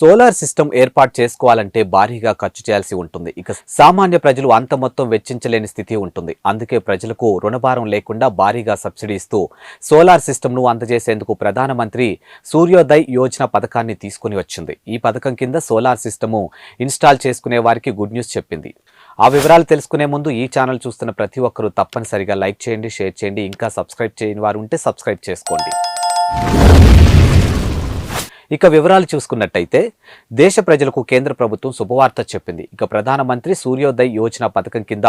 Solar system ఏర్పాటు చేసుకోవాలంటే భారీగా ఖర్చు చేయాల్సి ఉంటుంది. ఇక సామాన్య ప్రజలు అంత మొత్తం వెచ్చించలేని స్థితి ఉంటుంది. అందుకే ప్రజలకు రుణభారం లేకుండా భారీగా సబ్సిడీ ఇస్తూ సోలార్ సిస్టమ్ను అందజేసేందుకు ప్రధానమంత్రి సూర్యోదయ్ యోజన పథకాన్ని తీసుకుని వచ్చింది. ఈ పథకం కింద సోలార్ సిస్టము ఇన్స్టాల్ చేసుకునే వారికి గుడ్ న్యూస్ చెప్పింది. ఆ వివరాలు తెలుసుకునే ముందు ఈ ఛానల్ చూస్తున్న ప్రతి ఒక్కరూ తప్పనిసరిగా లైక్ చేయండి షేర్ చేయండి. ఇంకా సబ్స్క్రైబ్ చేయని వారు ఉంటే సబ్స్క్రైబ్ చేసుకోండి. ఇక వివరాలు చూసుకున్నట్టయితే దేశ ప్రజలకు కేంద్ర ప్రభుత్వం శుభవార్త చెప్పింది. ఇక ప్రధానమంత్రి సూర్యోదయ్ యోజన పథకం కింద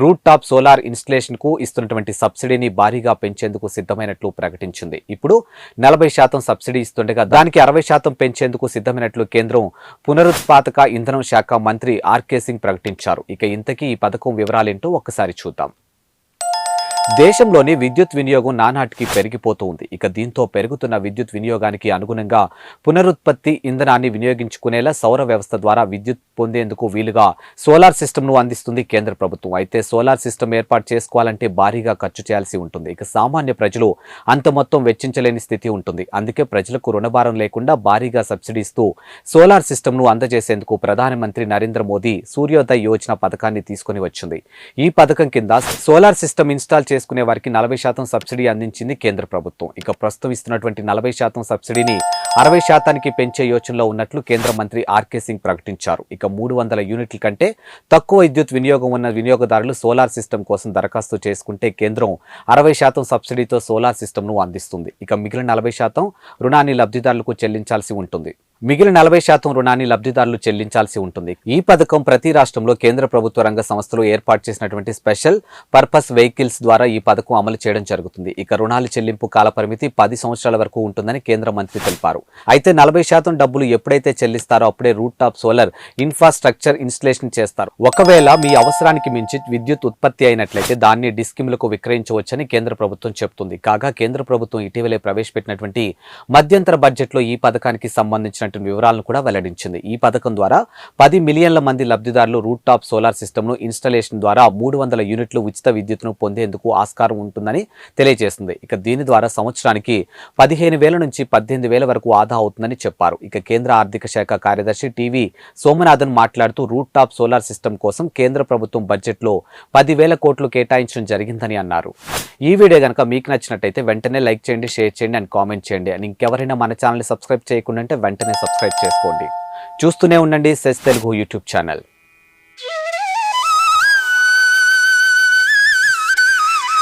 రూట్ టాప్ సోలార్ ఇన్స్టలేషన్కు ఇస్తున్నటువంటి సబ్సిడీని భారీగా పెంచేందుకు సిద్ధమైనట్లు ప్రకటించింది. ఇప్పుడు నలభై శాతం సబ్సిడీ ఇస్తుండగా దానికి అరవై శాతం పెంచేందుకు సిద్ధమైనట్లు కేంద్రం పునరుత్పాదక ఇంధనం శాఖ మంత్రి ఆర్కే సింగ్ ప్రకటించారు. ఇక ఇంతకీ ఈ పథకం వివరాలేంటో ఒక్కసారి చూద్దాం. దేశంలోని విద్యుత్ వినియోగం నానాటికి పెరిగిపోతూ ఉంది ఇక దీంతో పెరుగుతున్న విద్యుత్ వినియోగానికి అనుగుణంగా పునరుత్పత్తి ఇంధనాన్ని వినియోగించుకునేలా సౌర వ్యవస్థ ద్వారా విద్యుత్ పొందేందుకు వీలుగా సోలార్ సిస్టమ్ను అందిస్తుంది కేంద్ర ప్రభుత్వం. అయితే సోలార్ సిస్టమ్ ఏర్పాటు చేసుకోవాలంటే భారీగా ఖర్చు చేయాల్సి ఉంటుంది. ఇక సామాన్య ప్రజలు అంత మొత్తం వెచ్చించలేని స్థితి ఉంటుంది. అందుకే ప్రజలకు రుణభారం లేకుండా భారీగా సబ్సిడీ ఇస్తూ సోలార్ సిస్టమ్ను అందజేసేందుకు ప్రధానమంత్రి నరేంద్ర మోదీ సూర్యోదయ యోజన పథకాన్ని తీసుకొని వచ్చింది. ఈ పథకం కింద సోలార్ సిస్టమ్ ఇన్స్టాల్ చేసుకునే వారికి నలభై శాతం సబ్సిడీ అందించింది కేంద్ర ప్రభుత్వం. ఇక ప్రస్తుతం ఇస్తున్నటువంటి నలభై శాతం సబ్సిడీని అరవై శాతానికి పెంచే యోచనలో ఉన్నట్లు కేంద్ర మంత్రి ఆర్కే సింగ్ ప్రకటించారు. ఇక మూడు వందల యూనిట్ల కంటే తక్కువ విద్యుత్ వినియోగం ఉన్న వినియోగదారులు సోలార్ సిస్టమ్ కోసం దరఖాస్తు చేసుకుంటే కేంద్రం అరవై శాతం సబ్సిడీతో సోలార్ సిస్టమ్ను అందిస్తుంది. ఇక మిగిలిన నలభై శాతం రుణాన్ని లబ్ధిదారులకు చెల్లించాల్సి ఉంటుంది. మిగిలిన నలభై శాతం రుణాన్ని లబ్ధిదారులు చెల్లించాల్సి ఉంటుంది. ఈ పథకం ప్రతి రాష్ట్రంలో కేంద్ర ప్రభుత్వ రంగ సంస్థలు ఏర్పాటు చేసినటువంటి స్పెషల్ పర్పస్ వెహికల్స్ ద్వారా ఈ పథకం అమలు చేయడం జరుగుతుంది. ఇక రుణాల చెల్లింపు కాల పరిమితి పది సంవత్సరాల వరకు ఉంటుందని కేంద్ర మంత్రి తెలిపారు. అయితే నలభై శాతం డబ్బులు ఎప్పుడైతే చెల్లిస్తారో అప్పుడే rooftop solar infrastructure installation చేస్తారు. ఒకవేళ మీ అవసరానికి మించి విద్యుత్ ఉత్పత్తి అయినట్లయితే దాన్ని డిస్కిమ్లకు విక్రయించవచ్చని కేంద్ర ప్రభుత్వం చెబుతుంది. కాగా కేంద్ర ప్రభుత్వం ఇటీవలే ప్రవేశపెట్టినటువంటి మధ్యంతర బడ్జెట్లో ఈ పథకానికి సంబంధించిన సంబంధించినటువంటి వివరాలను కూడా వెల్లడించింది. ఈ పథకం ద్వారా పది మిలియన్ల మంది లబ్ధిదారులు రూట్ టాప్ సోలార్ సిస్టమ్ను ఇన్స్టాలేషన్ ద్వారా మూడు వందల యూనిట్లు ఉచిత విద్యుత్ను పొందేందుకు ఆస్కారం ఉంటుందని తెలియజేస్తుంది ఇక దీని ద్వారా సంవత్సరానికి పదిహేను వేల నుంచి పద్దెనిమిది వేల వరకు ఆదా అవుతుందని చెప్పారు. ఇక కేంద్ర ఆర్థిక శాఖ కార్యదర్శి టీవీ సోమనాథన్ మాట్లాడుతూ రూట్ టాప్ సోలార్ సిస్టమ్ కోసం కేంద్ర ప్రభుత్వం బడ్జెట్లో పదివేల కోట్లు కేటాయించడం జరిగిందని అన్నారు. ఈ వీడియో కనుక మీకు నచ్చినట్టయితే వెంటనే లైక్ చేయండి షేర్ చేయండి అండ్ కామెంట్ చేయండి. అండ్ ఇంకెవరైనా మన ఛానల్ని సబ్స్క్రైబ్ చేయకుండా వెంటనే సబ్స్క్రైబ్ చేసుకోండి. చూస్తూనే ఉండండి సెస్ తెలుగు యూట్యూబ్ ఛానల్.